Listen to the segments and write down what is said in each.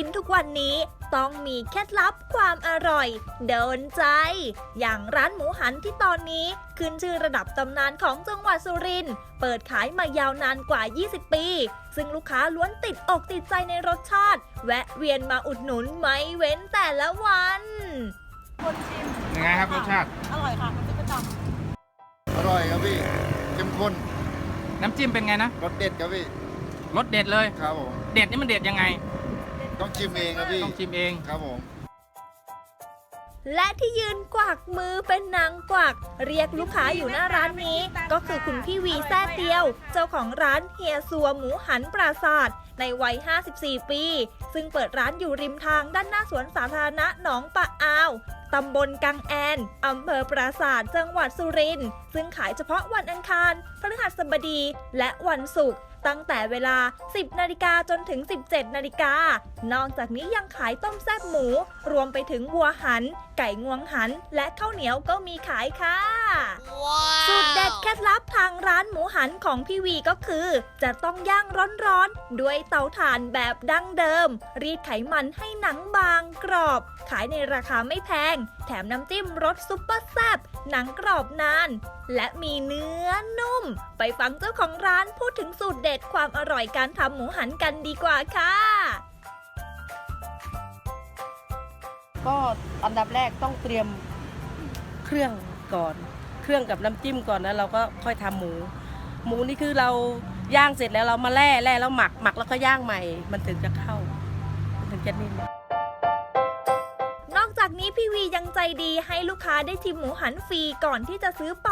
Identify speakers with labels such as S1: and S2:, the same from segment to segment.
S1: ารการกินทุกวันนี้ ต้องมีเคล็ดลับความอร่อย โดนใจ อย่างร้านหมูหันที่ตอนนี้ขึ้นชื่อระดับตำนานของจังหวัดสุรินทร์เปิดขายมายาวนานกว่า 20 ปี ซึ่งลูกค้าล้วนติดอกติดใจในรสชาติ แวะเวียนมาอุดหนุนไม่เว้นแต่ละวัน
S2: คนชิม
S3: ยังไงครับรสชาติ
S2: อร่อยค่ะมันจะประจ
S4: อร่อยครับพี่เข้มข้น
S3: น้ำจิ้มเป็นไงนะ
S4: รสเด็ดครับพี่
S3: รสเด็ดเลย
S4: ครับผม
S3: เด็ดนี่มันเด็ดยังไง
S4: ต้องชิมเองครับพี่
S3: ต้องชิมเอง
S4: ครับผม
S1: และที่ยืนกวักมือเป็นนางกวัก เรียกลูกค้าอยู่หน้าร้านนี้ ก็คือคุณพี่วีแซ่เตียว เจ้าของร้านเฮียซัวหมูหันปราศาสตร์ในวัย 54 ปี ซึ่งเปิดร้านอยู่ริมทางด้านหน้าสวนสาธารณะหนองปะอาว ตำบลกังแอน อำเภอปราศาสตร์จังหวัดสุรินทร์ ซึ่งขายเฉพาะวันอังคาร พฤหัสบดี และวันศุกร์ ตั้งแต่เวลา 10 นาฬิกาจนถึง 17 นาฬิกา นอกจากนี้ยังขายต้มแซ่บหมู รวมไปถึงวัวหัน ไก่งวงหัน และข้าวเหนียวก็มีขายค่ะสูตรเด็ดเคล็ดลับทางร้านหมูหันของพี่วีก็คือ จะต้องย่างร้อนๆ ด้วยเตาถ่านแบบดั้งเดิม รีดไขมันให้หนังบางกรอบ ขายในราคาไม่แพง แถมน้ำจิ้มรสซุปเปอร์แซ่บหนังกรอบนาน และมีเนื้อนุ่ม ไปฟังเจ้าของร้านพูดถึงสูตรเด็ดความอร่อยการทำหมูหันกันดีกว่าค่ะ
S2: ก็อันดับแรกต้องเตรียมเครื่องก่อน เครื่องกับน้ำจิ้มก่อนแล้วเราก็ค่อยทำหมู หมูนี่คือเราย่างเสร็จแล้วเรามาแล่แล่แล้วหมักหมักแล้วก็ย่างใหม่ มันถึงจะเข้า มันถึงจะนิ่ม
S1: พี่วียังใจดีให้ลูกค้าได้ชิมหมูหันฟรีก่อนที่จะซื้อไป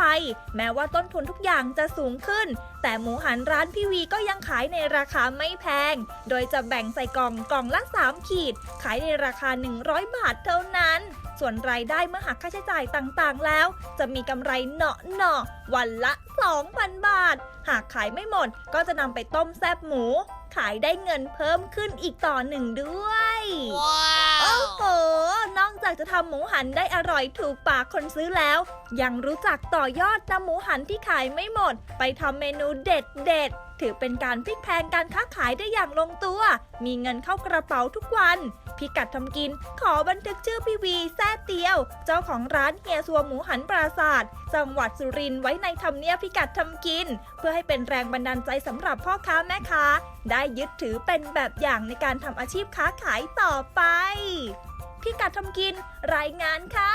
S1: แม้ว่าต้นทุนทุกอย่างจะสูงขึ้น แต่หมูหันร้านพี่วีก็ยังขายในราคาไม่แพง โดยจะแบ่งใส่กล่องกล่องละ 3 ขีด ขายในราคา 100 บาทเท่านั้น ส่วนรายได้เมื่อหักค่าใช้จ่ายต่างๆ แล้ว จะมีกำไรเนาะเนาะๆวันละ 2,000 บาท หากขายไม่หมดก็จะนำไปต้มแซบหมู ขายได้เงินเพิ่มขึ้นอีกต่อหนึ่งด้วยโอ้โหนอกจากจะทำหมูหันได้อร่อยถูกปากคนซื้อแล้ว ยังรู้จักต่อยอดนำหมูหันที่ขายไม่หมด ไปทำเมนูเด็ดเด็ดๆถือเป็นการพลิกแพลงการค้าขายได้อย่างลงตัว มีเงินเข้ากระเป๋าทุกวัน พิกัดทำกิน ขอบันทึกชื่อพี่วีแซ่เตียว เจ้าของร้านเฮียซัวหมูหันปราศาสตร์จังหวัดสุรินทร์ไว้ในทำเนียบพิกัดทำกิน เพื่อให้เป็นแรงบันดาลใจสำหรับพ่อค้าแม่ค้า ได้ยึดถือเป็นแบบอย่างในการทำอาชีพค้าขายต่อไป พิกัดทำกินรายงานค่ะ